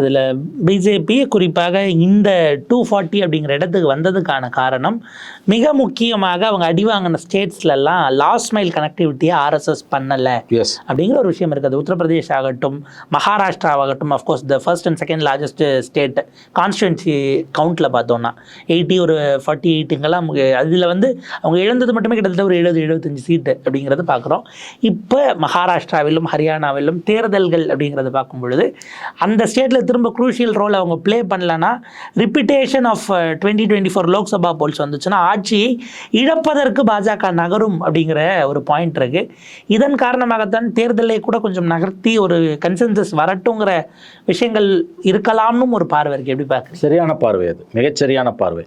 இதில் பிஜேபி குறிப்பாக இந்த டூ ஃபார்ட்டி அப்படிங்கிற இடத்துக்கு வந்ததுக்கான காரணம் மிக முக்கியமாக அவங்க அடி வாங்கின ஸ்டேட்ஸ்லலாம் லாஸ்ட் மைல் கனெக்டிவிட்டியை ஆர்எஸ்எஸ் பண்ணலை. எஸ் அப்படிங்கிற ஒரு விஷயம் இருக்குது. உத்தரப்பிரதேஷ் ஆகட்டும் மகாராஷ்டிரா ஆகட்டும் of course the first and second largest state constituency கவுண்ட்டில் பார்த்தோம்னா எயிட்டி ஒரு ஃபார்ட்டி எயிட்டுங்கெல்லாம் அதில் வந்து அவங்க இழந்தது மட்டுமே கிட்டத்தட்ட ஒரு எழுபது எழுபத்தஞ்சு சீட்டு அப்படிங்கிறது பார்க்குறோம். இப்போ மகாராஷ்டிராவிலும் ஹரியானாவிலும் தேர்தல்கள் அப்படிங்கிறத பார்க்கும் பொழுது அந்த ஸ்டேட்டில் திரும்ப குரூஷியல் ரோல் அவங்க ப்ளே பண்ணலன்னா repetition of twenty twenty four Lok Sabha polls வந்துச்சுன்னா ஆட்சியை இழப்பதற்கு பாஜக நகரும் அப்படிங்கிற ஒரு பாயிண்ட் இருக்கு. இதன் காரணமாகத்தான் தேர்தலை கூட கொஞ்சம் நகர்த்தி ஒரு கன்சென்சஸ் வரட்டுங்கிற விஷயங்கள் இருக்கலாம்னு ஒரு பார்வை இருக்குது எப்படி பார்க்குறீங்க? சரியான பார்வை அது. மிகச்சரியான பார்வை.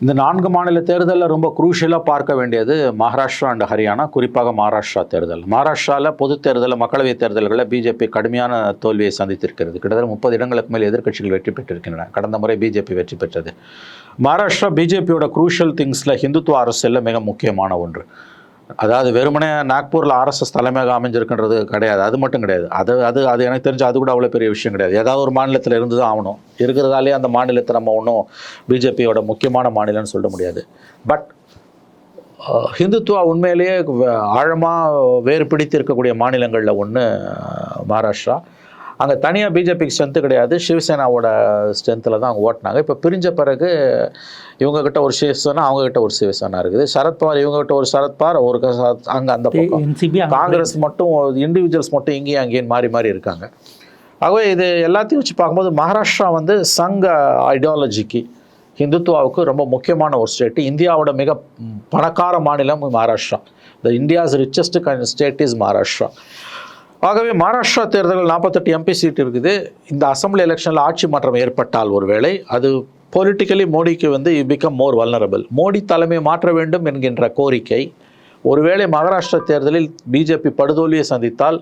இந்த நான்கு மாநில தேர்தலில் ரொம்ப குரூஷியலாக பார்க்க வேண்டியது மகாராஷ்டிரா அண்ட் ஹரியானா குறிப்பாக மகாராஷ்டிரா தேர்தல். மகாராஷ்டிராவில் பொது தேர்தலில் மக்களவைத் தேர்தல்களில் பிஜேபி கடுமையான தோல்வியை சந்தித்திருக்கிறது. கிட்டத்தட்ட முப்பது இடங்களுக்கு மேல் எதிர்க்கட்சிகள் வெற்றி பெற்றிருக்கின்றன. கடந்த முறை பிஜேபி வெற்றி பெற்றது. மகாராஷ்டிரா பிஜேபியோட குரூஷியல் திங்ஸில் ஹிந்துத்துவ அரசியலில் மிக முக்கியமான ஒன்று. அதாவது வெறுமனே நாக்பூரில் ஆர்எஸ்எஸ் தலைமையாக அமைஞ்சிருக்குன்றது கிடையாது. அது மட்டும் கிடையாது. அது அது அது எனக்கு தெரிஞ்சு அது கூட அவ்வளோ பெரிய விஷயம் கிடையாது. ஏதாவது ஒரு மாநிலத்தில் இருந்து தான் ஆகணும். இருக்கிறதாலே அந்த மாநிலத்தை நம்ம ஒன்றும் பிஜேபியோட முக்கியமான மாநிலம்னு சொல்ல முடியாது. பட் ஹிந்துத்துவா உண்மையிலேயே ஆழமாக வேறு பிடித்து இருக்கக்கூடிய மாநிலங்களில் ஒன்று மகாராஷ்டிரா. அங்கே தனியாக பிஜேபிக்கு ஸ்ட்ரென்த்து கிடையாது. சிவசேனாவோட ஸ்ட்ரென்த்தில் தான் அவங்க ஓட்டினாங்க. இப்போ பிரிஞ்ச பிறகு இவங்ககிட்ட ஒரு சிவசேனா அவங்ககிட்ட ஒரு சிவசேனா இருக்குது. சரத்பவார் இவங்ககிட்ட ஒரு சரத்பவார் ஒரு அங்கே அந்த பக்கம். காங்கிரஸ் மட்டும் இண்டிவிஜுவல்ஸ் மட்டும் இங்கேயும் அங்கேயும் மாறி மாறி இருக்காங்க. ஆகவே இது எல்லாத்தையும் வச்சு பார்க்கும்போது மகாராஷ்டிரா வந்து சங்க ஐடியாலஜிக்கு ஹிந்துத்துவாவுக்கு ரொம்ப முக்கியமான ஒரு ஸ்டேட்டு இந்தியாவோட மிக பணக்கார மாநிலம் Maharashtra. The India's richest state is Maharashtra. ஆகவே மகாராஷ்டிரா தேர்தலில் நாற்பத்தெட்டு எம்பி சீட் இருக்குது. இந்த அசம்பிளி எலெக்ஷனில் ஆட்சி மாற்றம் ஏற்பட்டால் ஒருவேளை அது பொலிட்டிக்கலி மோடிக்கு வந்து பிகம் மோர் வல்னரபிள் மோடி தலைமை மாற்ற வேண்டும் என்கின்ற கோரிக்கை. ஒருவேளை மகாராஷ்டிரா தேர்தலில் பிஜேபி படுதோல்வியை சந்தித்தால்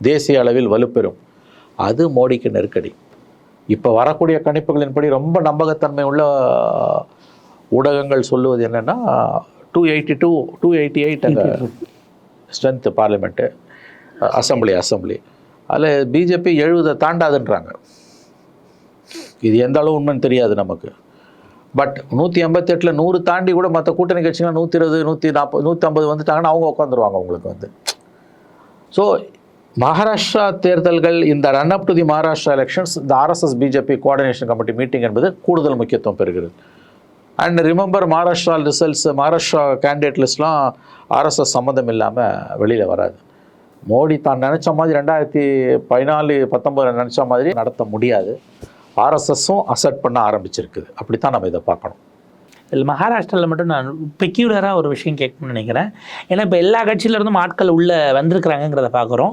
தேசிய அளவில் வலுப்பெறும். அது மோடிக்கு நெருக்கடி. இப்போ வரக்கூடிய கணிப்புகளின்படி ரொம்ப நம்பகத்தன்மை உள்ள ஊடகங்கள் சொல்லுவது என்னென்னா two eighty two two eighty eight அங்கே ஸ்ட்ரென்த்து பார்லிமெண்ட்டு அசம்பிளி அசம்பிளி. அதில் பிஜேபி எழுபதை தாண்டாதுன்றாங்க. இது எந்த அளவு உண்மைன்னு தெரியாது நமக்கு. பட் நூற்றி எண்பத்தெட்டில் நூறு தாண்டி கூட மற்ற கூட்டணி கட்சிகள் நூற்றி இருபது நூற்றி நாற்பது நூற்றி ஐம்பது வந்துட்டாங்கன்னா அவங்க உட்காந்துருவாங்க அவங்களுக்கு வந்து. ஸோ மகாராஷ்டிரா தேர்தல்கள் இந்த run up to the Maharashtra elections இந்த RSS BJP coordination committee meeting என்பது கூடுதல் முக்கியத்துவம் பெறுகிறது. And remember Maharashtra results Maharashtra candidate லிஸ்ட்லாம் RSS சம்மந்தம் இல்லாமல் வெளியில் வராது. மோடி தான் நினச்ச மாதிரி ரெண்டாயிரத்தி பதினாலு பத்தொம்பது நினச்ச மாதிரி நடத்த முடியாது. ஆர்எஸ்எஸும் அசட் பண்ண ஆரம்பிச்சிருக்குது. அப்படித்தான் நம்ம இதை பார்க்கணும். இதில் மகாராஷ்டிராவில் மட்டும் நான் பெக்யூலராக ஒரு விஷயம் கேட்கணும்னு நினைக்கிறேன். ஏன்னா இப்போ எல்லா கட்சியிலேருந்தும் ஆட்கள் உள்ளே வந்திருக்கிறாங்கங்கிறத பார்க்குறோம்.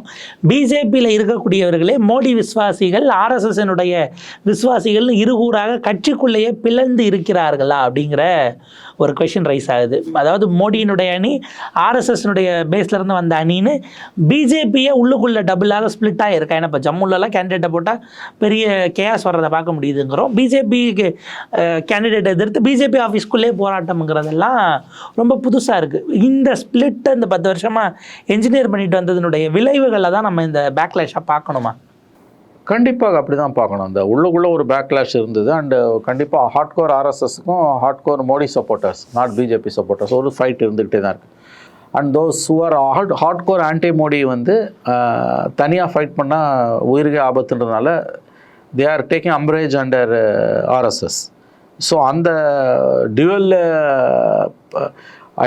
பிஜேபியில் இருக்கக்கூடியவர்களே மோடி விஸ்வாசிகள் ஆர்எஸ்எஸ்னுடைய விஸ்வாசிகள்னு இருகூறாக கட்சிக்குள்ளேயே பிளந்து இருக்கிறார்களா அப்படிங்கிற ஒரு கொஷின் ரைஸ் ஆகுது. அதாவது மோடியினுடைய அணி ஆர்எஸ்எஸ்னுடைய பேஸ்லேருந்து வந்த அணின்னு பிஜேபியே உள்ளுக்குள்ளே டபுளாக ஸ்ப்ளிட் ஆகிருக்கா ஏன்னா இப்போ ஜம்முலலாம் கேண்டிடேட்டை போட்டால் பெரிய கேஸ் வர்றதை பார்க்க முடியுதுங்கிறோம். பிஜேபிக்கு கேண்டிடேட் எதிர்த்து பிஜேபி ஆஃபீஸ்க்குள்ளே போராட்டம்ங்கிறதெல்லாம் ரொம்ப புதுசாக இருக்குது இந்த ஸ்பிளிட் இந்த பத்து வருஷமாக என்ஜினியர் பண்ணிட்டு வந்ததுனுடைய விளைவுகளை தான் நம்ம இந்த பேக்லேஷாக பார்க்கணுமா? கண்டிப்பாக அப்படி தான் பார்க்கணும். அந்த உள்ளுக்குள்ளே ஒரு பேக்லாஷ் இருந்தது. அண்டு கண்டிப்பாக hardcore ஆர்எஸ்எஸ்க்கும் hardcore Modi supporters not BJP supporters ஒரு ஃபைட் இருந்துக்கிட்டே தான் இருக்குது and those who're hard hardcore anti Modi வந்து தனியாக ஃபைட் பண்ணால் உயிருக்கே ஆபத்துன்றதுனால they are taking umbrage under RSS so அந்த டியூவல்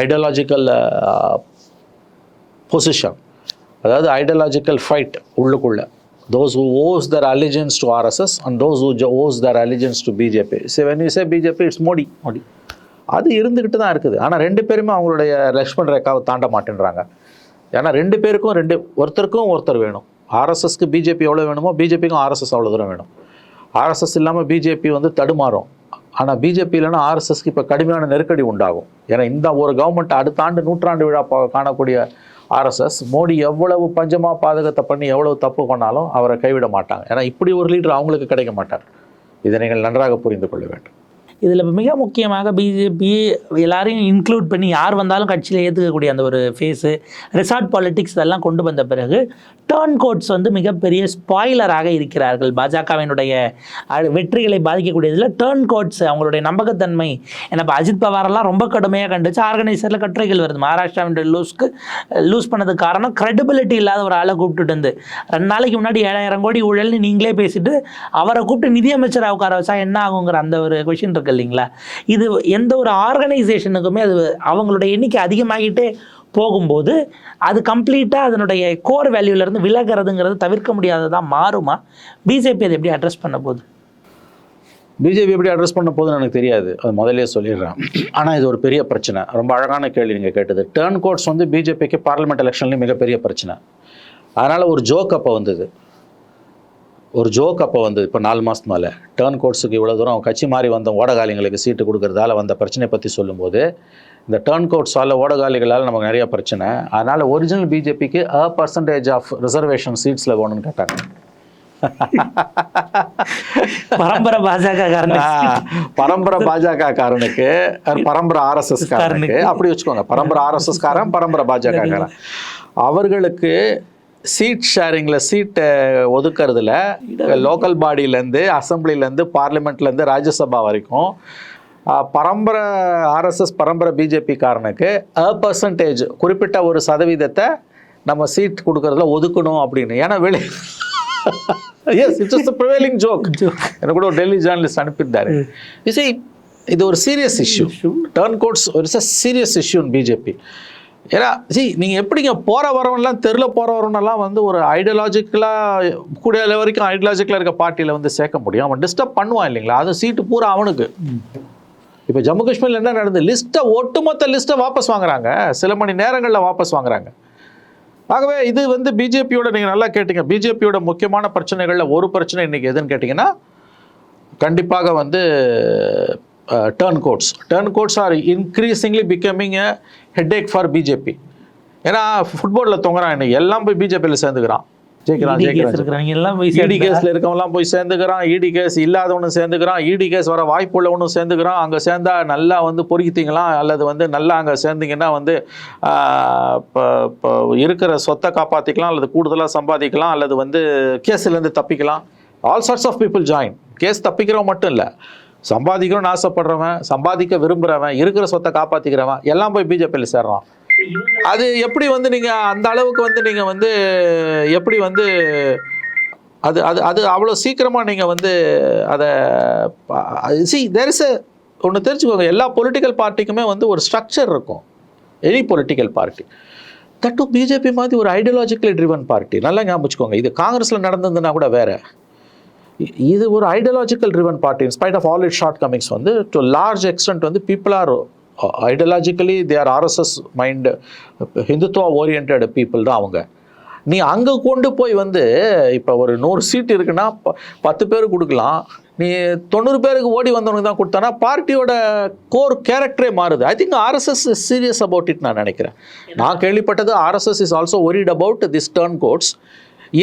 ஐடியாலஜிக்கல் பொசிஷன் அதாவது ஐடியாலஜிக்கல் ஃபைட் உள்ளுக்குள்ளே. Those who owes their allegiance to RSS and those who owes their allegiance to BJP. So when you say BJP, it's Modi. Modi. அது இருந்துக்கிட்டு தான் இருக்குது ஆனால் ரெண்டு பேருமே அவங்களுடைய லக்ஷ்மண் ரேகாவை தாண்ட மாட்டேன்றாங்க ஏன்னா ரெண்டு பேருக்கும் ரெண்டு ஒருத்தருக்கும் ஒருத்தர் வேணும் ஆர்எஸ்எஸ்க்கு பிஜேபி எவ்வளோ வேணுமோ பிஜேபிக்கும் ஆர்எஸ்எஸ் அவ்வளோ தூரம் வேணும் ஆர்எஸ்எஸ் இல்லாமல் பிஜேபி வந்து தடுமாறும் ஆனால் பிஜேபி இல்லைன்னா ஆர்எஸ்எஸ்க்கு இப்போ கடுமையான நெருக்கடி உண்டாகும் ஏன்னா இந்த ஒரு கவர்மெண்ட் அடுத்த ஆண்டு நூற்றாண்டு விழா காணக்கூடிய ஆர்எஸ்எஸ் மோடி எவ்வளவு பஞ்சமாக பாதகத்தை பண்ணி எவ்வளவு தப்பு பண்ணாலும் அவரை கைவிட மாட்டாங்க. ஏன்னா இப்படி ஒரு லீடர் அவங்களுக்கு கிடைக்க மாட்டார். இதை நீங்கள் நன்றாக புரிந்து கொள்ள வேண்டும். இதில் மிக முக்கியமாக பிஜேபி எல்லாரையும் இன்க்ளூட் பண்ணி யார் வந்தாலும் கட்சியில் ஏற்றுக்கக்கூடிய அந்த ஒரு ஃபேஸு ரிசார்ட் பாலிட்டிக்ஸ் இதெல்லாம் கொண்டு வந்த பிறகு டேர்ன் கோட்ஸ் வந்து மிகப்பெரிய ஸ்பாய்லராக இருக்கிறார்கள். பாஜகவினுடைய வெற்றிகளை பாதிக்கக்கூடியதில் டேர்ன் கோட்ஸ் அவங்களுடைய நம்பகத்தன்மை ஏன்னா இப்போ அஜித் பவாரெல்லாம் ரொம்ப கடுமையாக கண்டுச்சு. ஆர்கனைசரில் கட்டுரைகள் வருது. மகாராஷ்டிராவினுடைய லூஸ்க்கு லூஸ் பண்ணதுக்கு காரணம் க்ரெடிபிலிட்டி இல்லாத ஒரு ஆளை கூப்பிட்டுட்டு வந்து ரெண்டு நாளைக்கு முன்னாடி ஏழாயிரம் கோடி ஊழல்னு நீங்களே பேசிட்டு அவரை கூப்பிட்டு நிதியமைச்சராக உட்கார வச்சா என்ன ஆகுங்கிற அந்த ஒரு கொஷின் இருக்கு இல்லைங்களா? இது எந்த ஒரு ஆர்கனைசேஷனுக்குமே அது அவங்களுடைய எண்ணிக்கை அதிகமாகிட்டே போகும்போது அது கம்ப்ளீட்டாக அதனுடைய கோர் வேல்யூலேருந்து விலகிறதுங்கிறது தவிர்க்க முடியாததாக மாறுமா? பிஜேபி அதை எப்படி அட்ரஸ் பண்ண போகுது? பிஜேபி எப்படி அட்ரஸ் பண்ண போகுதுன்னு எனக்கு தெரியாது. அது முதலே சொல்லிடுறேன். ஆனால் இது ஒரு பெரிய பிரச்சனை. ரொம்ப அழகான கேள்வி நீங்கள் கேட்டது. டேர்ன் கோட்ஸ் வந்து பிஜேபிக்கு பார்லிமெண்ட் எலெக்ஷன்லேயும் மிகப்பெரிய பிரச்சனை. அதனால் ஒரு ஜோக் அப்போ வந்தது. ஒரு ஜோக் அப்போ வந்தது இப்போ நாலு மாதத்து மேலே டேர்ன் கோட்ஸுக்கு இவ்வளோ தூரம் கட்சி மாறி வந்த ஓடகாலிங்களுக்கு சீட்டு கொடுக்கறதால வந்த பிரச்சனையை பற்றி சொல்லும்போது இந்த டேர்ன் கோட்ஸால் ஓடகாலிகளால் நமக்கு நிறைய பிரச்சனை. அதனால் ஒரிஜினல் பிஜேபிக்கு அ பர்சன்டேஜ் ஆஃப் ரிசர்வேஷன் சீட்ஸில் வேணும்னு கேட்டாங்க. பரம்பரை பாஜக பரம்பரை பாஜக காரனுக்கு பரம்பரை ஆர்எஸ்எஸ் காரனுக்கு. அப்படி வச்சுக்கோங்க பரம்பரை ஆர்எஸ்எஸ் காரன் பரம்பரை பாஜக காரன். அவர்களுக்கு சீட் ஷேரிங்கில் சீட்டை ஒதுக்குறதுல லோக்கல் பாடியிலேருந்து அசம்பிளிலேருந்து பார்லிமெண்ட்லேருந்து ராஜ்யசபா வரைக்கும் பரம்பரை ஆர்எஸ்எஸ் பரம்பரை பிஜேபி காரனுக்கு அ பர்சன்டேஜ் குறிப்பிட்ட ஒரு சதவீதத்தை நம்ம சீட் கொடுக்கறதுல ஒதுக்கணும் அப்படின்னு. ஏன்னா வெளி எஸ் இட்ஸ் ப்ரிவேலிங் ஜோக் எனக்கு கூட ஒரு டெல்லி ஜேர்னலிஸ்ட் அனுப்பியிருந்தாரு. see, இது ஒரு serious issue turncoats a serious issue BJP ஏன்னா சி நீங்கள் எப்படிங்க போகிற வரவன்லாம் தெருல போகிற வரவனெல்லாம் வந்து ஒரு ஐடியாலஜிக்கலாக கூடிய வரைக்கும் ஐடியாலஜிக்கலாக இருக்க பார்ட்டியில் வந்து சேர்க்க முடியும். அவன் டிஸ்டர்ப் பண்ணுவான் இல்லைங்களா? அது சீட்டு பூரா அவனுக்கு. இப்போ ஜம்மு காஷ்மீரில் என்ன நடந்தது லிஸ்ட்டை ஒட்டுமொத்த லிஸ்ட்டை வாபஸ் வாங்குறாங்க. சில மணி நேரங்களில் வாபஸ் வாங்குறாங்க. ஆகவே இது வந்து பிஜேபியோட நீங்கள் நல்லா கேட்டீங்க. பிஜேபியோட முக்கியமான பிரச்சனைகளில் ஒரு பிரச்சனை இன்னைக்கு எதுன்னு கேட்டிங்கன்னா கண்டிப்பாக வந்து turncoats turncoats are increasingly becoming a headache for BJP ஏன்னா ஃபுட்பாலில் தொங்குறான் இன்னைக்கு எல்லாம் போய் பிஜேபியில் சேர்ந்துக்கிறான். ஜெயிக்கிறான் ஜெயிக்கிறான். எல்லாம் போய் இடி கேஸ்ல இருக்கவங்கலாம் போய் சேர்ந்துக்கிறான். இடி கேஸ் இல்லாதவனும் சேர்ந்துக்கிறான். இடி கேஸ் வர வாய்ப்பு உள்ளவனும் சேர்ந்துக்கிறான். அங்கே சேர்ந்தா நல்லா வந்து பொறுக்கித்தீங்களாம் அல்லது வந்து நல்லா அங்கே சேர்ந்தீங்கன்னா வந்து இப்போ இருக்கிற சொத்தை காப்பாற்றிக்கலாம் அல்லது கூடுதலாக சம்பாதிக்கலாம். அல்லது வந்து கேஸ்லேருந்து தப்பிக்கலாம். All sorts of people join case தப்பிக்கிறவன் மட்டும் இல்லை. சம்பாதிக்கணும்னு ஆசைப்படுறவன் சம்பாதிக்க விரும்புகிறவன் இருக்கிற சொத்தை காப்பாற்றிக்கிறவன் எல்லாம் போய் பிஜேபியில் சேர்றான் அது எப்படி வந்து நீங்கள் அந்த அளவுக்கு வந்து நீங்கள் வந்து எப்படி வந்து அது அது அது அவ்வளோ சீக்கிரமாக நீங்கள் வந்து அதை சி தேர் இஸ் ஒன்று தெரிஞ்சுக்கோங்க. எல்லா பொலிட்டிக்கல் பார்ட்டிக்குமே வந்து ஒரு ஸ்ட்ரக்சர் இருக்கும். Any political party that BJP மாதிரி ஒரு ஐடியாலஜிக்கலி ட்ரிவன் பார்ட்டி நல்லா ஞாபகம் வச்சுக்கோங்க. இது காங்கிரஸில் நடந்ததுன்னா கூட வேற. இது ஒரு ideological driven party in spite of all it shortcomings வந்து டு லார்ஜ் எக்ஸ்டென்ட் வந்து people are ideologically they are RSS mind Hindutva orient people தான் அவங்க. நீ அங்கே கொண்டு போய் வந்து இப்போ ஒரு நூறு சீட் இருக்குன்னா ப- பத்து பேருக்கு கொடுக்கலாம். நீ தொண்ணூறு பேருக்கு ஓடி வந்தவனுக்கு தான் கொடுத்தானா பார்ட்டியோட கோர் கேரக்டரே மாறுது. I think RSS serious about it நான் நினைக்கிறேன். நான் கேள்விப்பட்டது RSS is also worried about this turncoats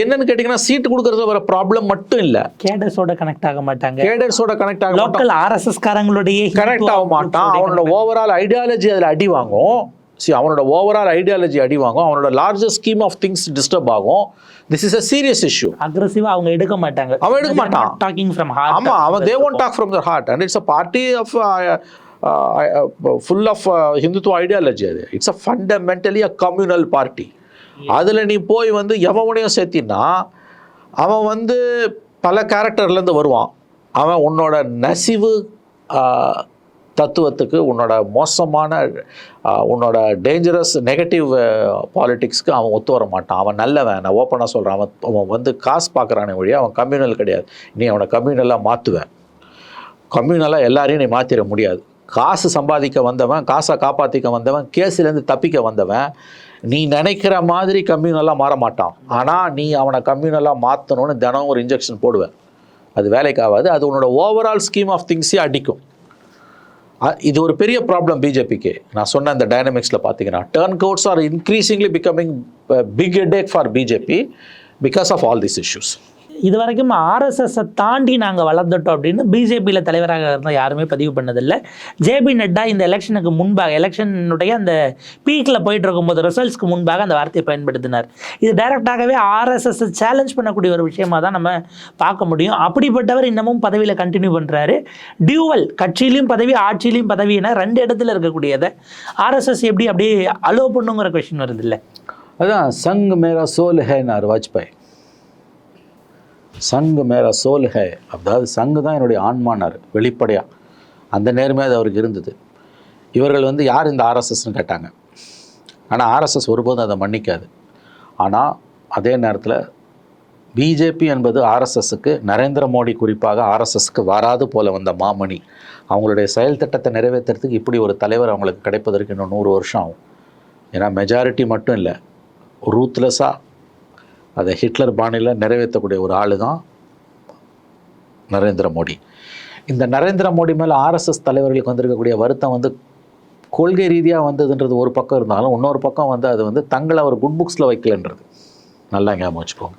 என்னன்னு கேட்டிங்கன்னா சீட் கொடுக்கறதுல வர ப்ராப்ளம் மட்டும் இல்லை. கேடர்ஸோட கனெக்ட் ஆக மாட்டாங்க. கேடர்ஸோட கனெக்ட் ஆக லோக்கல் ஆர்எஸ்எஸ் காரங்களுடைய கனெக்ட் ஆக மாட்டான் அவனோட ஓவரால் ஐடியாலஜி அதில் அடி வாங்கும். See அவனோட ஓவரால் ஐடியாலஜி அடி வாங்கும். அவனோட largest scheme of things disturb ஆகும். This is a serious issue அக்ரஸிவா அவங்க எடுக்க மாட்டாங்க. அவன் எடுக்க மாட்டான். டாக்கிங் ஃப்ரம் ஹார்ட் ஆமா அவன் they won't talk from the heart and it's a party of full of Hindutva ideology அது. It's a fundamentally a communal party அதில் நீ போய் வந்து எவனையும் சேர்த்தினா அவன் வந்து பல கேரக்டர்லேருந்து வருவான். அவன் உன்னோட நசிவு தத்துவத்துக்கு உன்னோட மோசமான உன்னோட டேஞ்சரஸ் நெகட்டிவ் பாலிட்டிக்ஸ்க்கு அவன் ஒத்து வர மாட்டான். அவன் நல்லவன். நான் ஓப்பனாக சொல்கிறேன் அவன் அவன் வந்து காசு பார்க்குறானே வழியாக அவன் கம்யூனல் கிடையாது. நீ அவனை கம்யூனலாக மாற்றுவேன் கம்யூனலாக எல்லாரையும் நீ மாற்றிட முடியாது. காசு சம்பாதிக்க வந்தவன் காசை காப்பாற்றிக்க வந்தவன் கேஸ்லேருந்து தப்பிக்க வந்தவன் நீ நினைக்கிற மாதிரி கம்யூனலாக மாற மாட்டான். ஆனால் நீ அவனை கம்யூனலாக மாற்றணும்னு தினம் ஒரு இன்ஜெக்ஷன் போடுவேன். அது வேலைக்கு ஆகாது. அது உன்னோட ஓவரால் ஸ்கீம் ஆஃப் திங்ஸே அடிக்கும். இது ஒரு பெரிய ப்ராப்ளம் பிஜேபிக்கு நான் சொன்ன இந்த டைனமிக்ஸில் பார்த்தீங்கன்னா turncoats are increasingly becoming big head for BJP because of all these issues இது வரைக்கும் ஆர்எஸ்எஸ்ஸை தாண்டி நாங்கள் வளர்ந்துட்டோம் அப்படின்னு பிஜேபியில் தலைவராக இருந்தால் யாருமே பதிவு பண்ணதில்லை. ஜேபி நட்டா இந்த எலெக்ஷனுக்கு முன்பாக எலெக்ஷனுடைய அந்த பீக்கில் போயிட்டு இருக்கும்போது ரிசல்ட்ஸ்க்கு முன்பாக அந்த வார்த்தையை பயன்படுத்தினார். இது டைரெக்டாகவே ஆர்எஸ்எஸ் சேலஞ்ச் பண்ணக்கூடிய ஒரு விஷயமாக தான் நம்ம பார்க்க முடியும். அப்படிப்பட்டவர் இன்னமும் பதவியில் கண்டினியூ பண்ணுறாரு டியூவல் கட்சியிலையும் பதவி ஆட்சியிலையும் பதவி ரெண்டு இடத்துல இருக்கக்கூடியதை ஆர்எஸ்எஸ் எப்படி அப்படியே அலோ பண்ணுங்கிற கொஷின் வருது இல்லை? அதான் சங் மேரா சோல் ஹேனார் வாஜ்பாய். சங்கு மேரா சோல் ஹே அதாவது சங்கு தான் என்னுடைய ஆன்மானார் வெளிப்படையாக அந்த நேர்மையாக அது அவருக்கு இருந்தது. இவர்கள் வந்து யார் இந்த ஆர்எஸ்எஸ்னு கேட்டாங்க. ஆனால் ஆர்எஸ்எஸ் ஒருபோதும் அதை மன்னிக்காது. ஆனால் அதே நேரத்தில் பிஜேபி என்பது ஆர்எஸ்எஸ்க்கு நரேந்திர மோடி குறிப்பாக ஆர்எஸ்எஸ்க்கு வராது போல வந்த மாமணி. அவங்களுடைய செயல் திட்டத்தை நிறைவேற்றுறதுக்கு இப்படி ஒரு தலைவர் அவங்களுக்கு கிடைப்பதற்கு இன்னும் நூறு வருஷம் ஆகும். ஏன்னா மெஜாரிட்டி மட்டும் இல்லை ரூத்லெஸ்ஸாக அதை ஹிட்லர் பாணியில் நிறைவேற்றக்கூடிய ஒரு ஆள் தான் நரேந்திர மோடி. இந்த நரேந்திர மோடி மேலே ஆர்எஸ்எஸ் தலைவர்களுக்கு வந்திருக்கக்கூடிய வருத்தம் வந்து கொள்கை ரீதியாக வந்ததுன்றது ஒரு பக்கம் இருந்தாலும் இன்னொரு பக்கம் வந்து அது வந்து தங்களை அவர் குட் புக்ஸில் வைக்கலன்றது. நல்லா ஞாபகம் வச்சுக்கோங்க.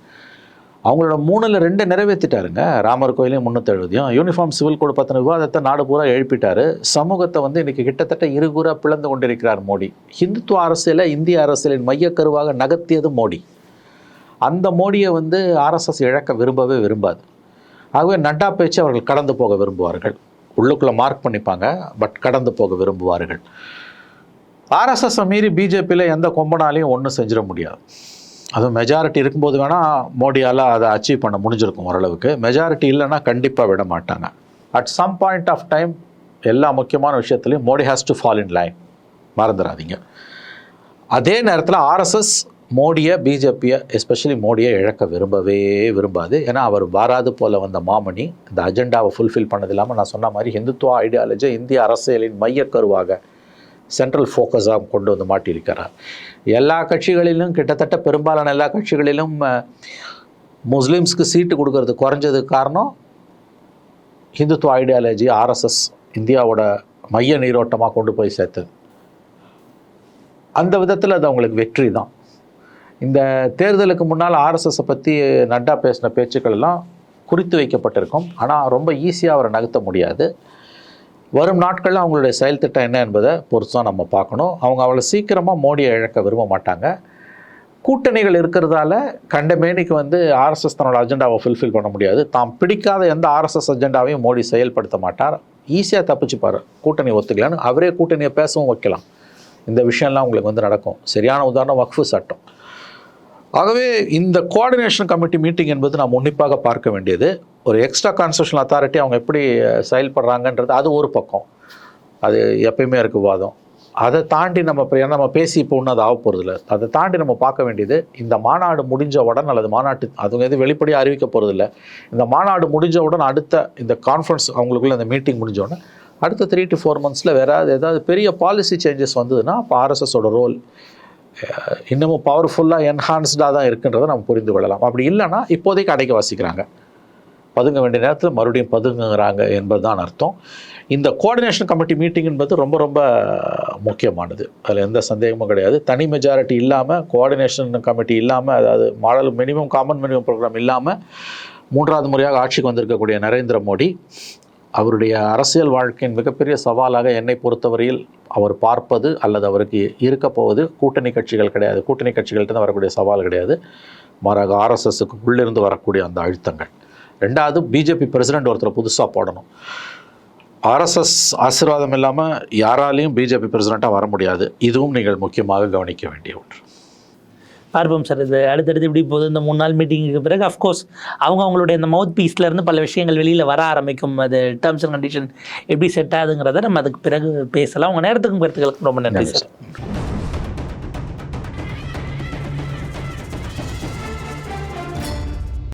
அவங்களோட மூணில் ரெண்டு நிறைவேற்றிட்டாருங்க. ராமர் கோயிலையும் முன்னூற்றெழுபதையும் யூனிஃபார்ம் சிவில் கோடு பற்றின விவாதத்தை நாடு பூரா எழுப்பிட்டார். சமூகத்தை வந்து இன்றைக்கி கிட்டத்தட்ட இருகூறாக பிளந்து கொண்டிருக்கிறார் மோடி. ஹிந்துத்துவ அரசியலை இந்திய அரசியலின் மையக்கருவாக நகர்த்தியது மோடி. அந்த மோடியை வந்து ஆர்எஸ்எஸ் இழக்க விரும்பவே விரும்பாது. ஆகவே நட்டா பேச்சு அவர்கள் கடந்து போக விரும்புவார்கள். உள்ளுக்குள்ளே மார்க் பண்ணிப்பாங்க பட் கடந்து போக விரும்புவார்கள். ஆர்எஸ்எஸ்ஸை மீறி பிஜேபியில் எந்த கொம்பனாலையும் ஒன்றும் செஞ்சிட முடியாது. அதுவும் மெஜாரிட்டி இருக்கும்போது வேணால் மோடியால் அதை அச்சீவ் பண்ண முடிஞ்சிருக்கும் ஓரளவுக்கு. மெஜாரிட்டி இல்லைன்னா கண்டிப்பாக விட மாட்டாங்க. At some point of time எல்லா முக்கியமான விஷயத்துலையும் Modi has to fall in line மறந்துடாதீங்க. அதே நேரத்தில் ஆர்எஸ்எஸ் மோடியை பிஜேபியை எஸ்பெஷலி மோடியை இழக்க விரும்பவே விரும்பாது. ஏன்னா அவர் வாராது போல் வந்த மாமணி இந்த அஜெண்டாவை ஃபுல்ஃபில் பண்ணது இல்லாமல் நான் சொன்ன மாதிரி ஹிந்துத்துவ ஐடியாலஜி இந்திய அரசியலின் மையக்கருவாக சென்ட்ரல் ஃபோக்கஸாக கொண்டு வந்து மாட்டியிருக்கிறார். எல்லா கட்சிகளிலும் கிட்டத்தட்ட பெரும்பாலான எல்லா கட்சிகளிலும் முஸ்லீம்ஸ்க்கு சீட்டு கொடுக்கறது குறைஞ்சதுக்கு காரணம் ஹிந்துத்துவ ஐடியாலஜி ஆர்எஸ்எஸ் இந்தியாவோட மைய நீரோட்டமாக கொண்டு போய் சேர்த்தது. அந்த விதத்தில் அது அவங்களுக்கு வெற்றி தான் இந்த தேர்தலுக்கு முன்னால் ஆர்எஸ்எஸை பற்றி நட்டா பேசின பேச்சுக்கள் எல்லாம் குறித்து வைக்கப்பட்டிருக்கும். ஆனால் ரொம்ப ஈஸியாக அவரை நகர்த்த முடியாது. வரும் நாட்களில் அவங்களுடைய செயல் திட்டம் என்ன என்பதை பொறுத்து தான் நம்ம பார்க்கணும். அவங்க அவ்வளோ சீக்கிரமாக மோடியை இழக்க விரும்ப மாட்டாங்க. கூட்டணிகள் இருக்கிறதால கண்டமேனிக்கு வந்து ஆர்எஸ்எஸ் தன்னோட அஜெண்டாவை ஃபுல்ஃபில் பண்ண முடியாது. தாம் பிடிக்காத எந்த ஆர்எஸ்எஸ் அஜெண்டாவையும் மோடி செயல்படுத்த மாட்டார். ஈஸியாக தப்பிச்சுப்பார். கூட்டணி ஒத்துக்கலான்னு அவரே கூட்டணியை பேசவும் வைக்கலாம். இந்த விஷயம்லாம் உங்களுக்கு வந்து நடக்கும். சரியான உதாரணம் வக்ஃபு சட்டம். ஆகவே இந்த கோஆர்டினேஷன் கமிட்டி மீட்டிங் என்பது நாம் உன்னிப்பாக பார்க்க வேண்டியது. ஒரு எக்ஸ்ட்ரா கான்ஸ்டியூஷனல் அத்தாரிட்டி அவங்க எப்படி செயல்படுறாங்கன்றது அது ஒரு பக்கம். அது எப்பயுமே இருக்கு வாதம். அதை தாண்டி நம்ம இப்போ நம்ம பேசி இப்போ ஒன்றும் அது ஆக போகிறதில்ல அதை தாண்டி நம்ம பார்க்க வேண்டியது இந்த மாநாடு முடிஞ்ச உடன் அல்லது மாநாட்டு அதுங்க எதுவும் வெளிப்படையாக அறிவிக்க போகிறதில்ல இந்த மாநாடு முடிஞ்ச உடன் அடுத்த இந்த கான்ஃபரன்ஸ் அவங்களுக்குள்ள இந்த மீட்டிங் முடிஞ்ச உடனே அடுத்த த்ரீ டு ஃபோர் மந்த்ஸில் வேறு ஏதாவது பெரிய பாலிசி சேஞ்சஸ் வந்ததுன்னா அப்போ ஆர்எஸ்எஸோட ரோல் இன்னமும் பவர்ஃபுல்லாக என்ஹான்ஸ்டாக தான் இருக்குன்றதை நம்ம புரிந்து கொள்ளலாம். அப்படி இல்லைன்னா இப்போதைக்கு அடைக்க வாசிக்கிறாங்க. பதுங்க வேண்டிய நேரத்தில் மறுபடியும் பதுங்குறாங்க என்பதுதான் அர்த்தம். இந்த கோஆர்டினேஷன் கமிட்டி மீட்டிங் என்பது ரொம்ப ரொம்ப முக்கியமானது. அதில் எந்த சந்தேகமும் கிடையாது. தனி மெஜாரிட்டி இல்லாமல் கோஆர்டினேஷன் கமிட்டி இல்லாமல் அதாவது model minimum common minimum programme இல்லாமல் மூன்றாவது முறையாக ஆட்சிக்கு வந்திருக்கக்கூடிய நரேந்திர மோடி அவருடைய அரசியல் வாழ்க்கையின் மிகப்பெரிய சவாலாக என்னை பொறுத்தவரையில் அவர் பார்ப்பது அல்லது அவருக்கு இருக்க போவது கூட்டணி கட்சிகள் கிடையாது. கூட்டணி கட்சிகள்கிட்ட வரக்கூடிய சவால் கிடையாது. மாறாக ஆர்எஸ்எஸ்க்கு உள்ளிருந்து வரக்கூடிய அந்த அழுத்தங்கள். ரெண்டாவது பிஜேபி பிரசிடென்ட் ஒருத்தர் புதுசாக போடணும். ஆர்எஸ்எஸ் ஆசீர்வாதம் இல்லாமல் யாராலையும் பிஜேபி பிரசிடெண்ட்டாக வர முடியாது. இதுவும் நீங்கள் முக்கியமாக கவனிக்க வேண்டிய ஒன்று. பார்ப்போம் சார் இது அடுத்தடுத்து இப்படி போகுது இந்த மூணு நாள் மீட்டிங்க்கு பிறகு அஃப்கோர்ஸ் அவங்க அவங்களுடைய அந்த மவுத் பீஸ்ல இருந்து பல விஷயங்கள் வெளியில் வர ஆரம்பிக்கும். அது டேர்ம்ஸ் அண்ட் கண்டிஷன் எப்படி செட் ஆகுதுங்கிறத நம்ம அதுக்கு பிறகு பேசலாம். உங்கள் நேரத்துக்கும் கருத்துக்களுக்கும் ரொம்ப நன்றி சார்.